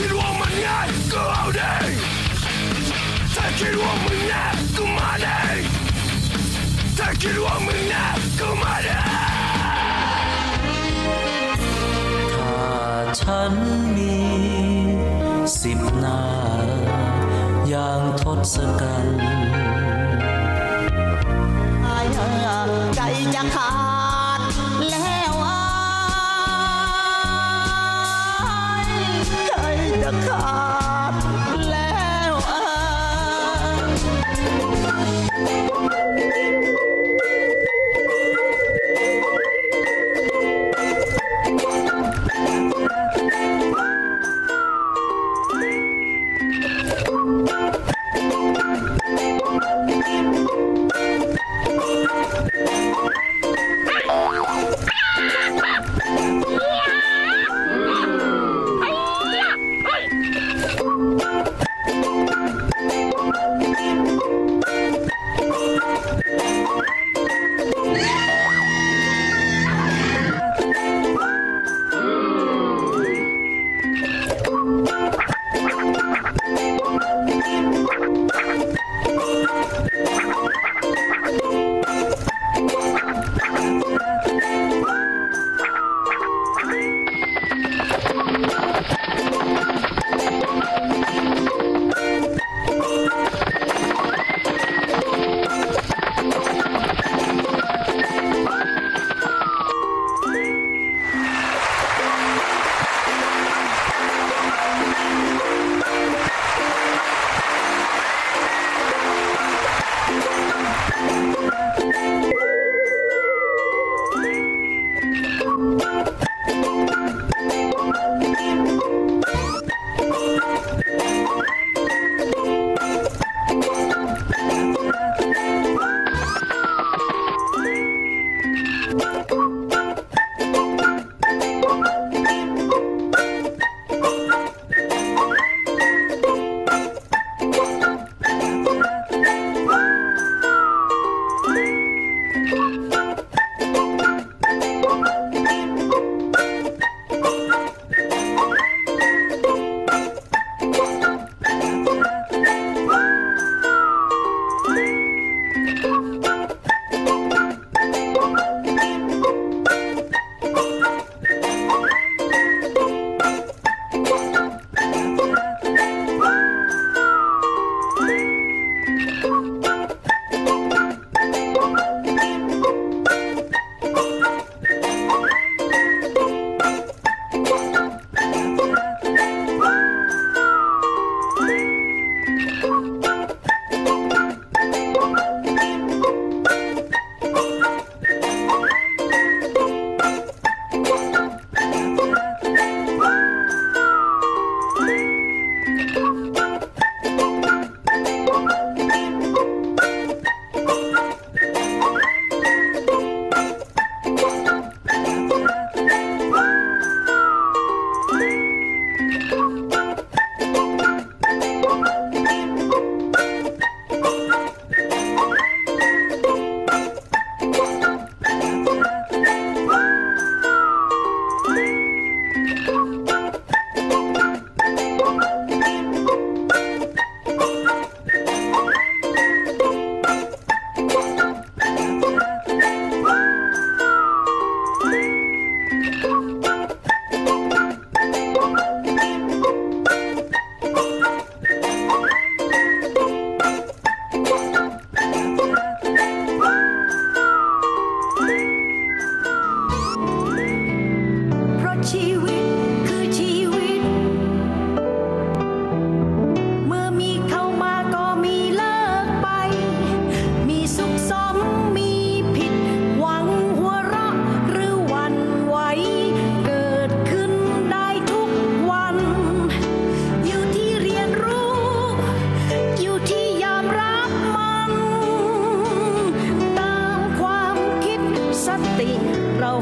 คิดว่ามันง่ายก็เอาดิถ้าคิดว่ามึงแน่ก็มาดิถ้าคิดว่ามึงแน่ก็มาดิถ้าฉันมีสิบหน้าอย่างทศกัณฐ์ใจจะขาด จะ Música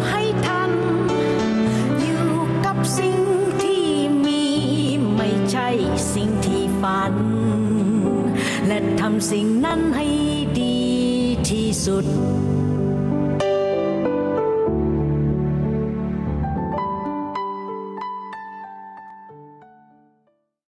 ให้ทัน อยู่กับสิ่งที่มีไม่ใช่สิ่งที่ฝัน และทำสิ่งนั้นให้ดีที่สุด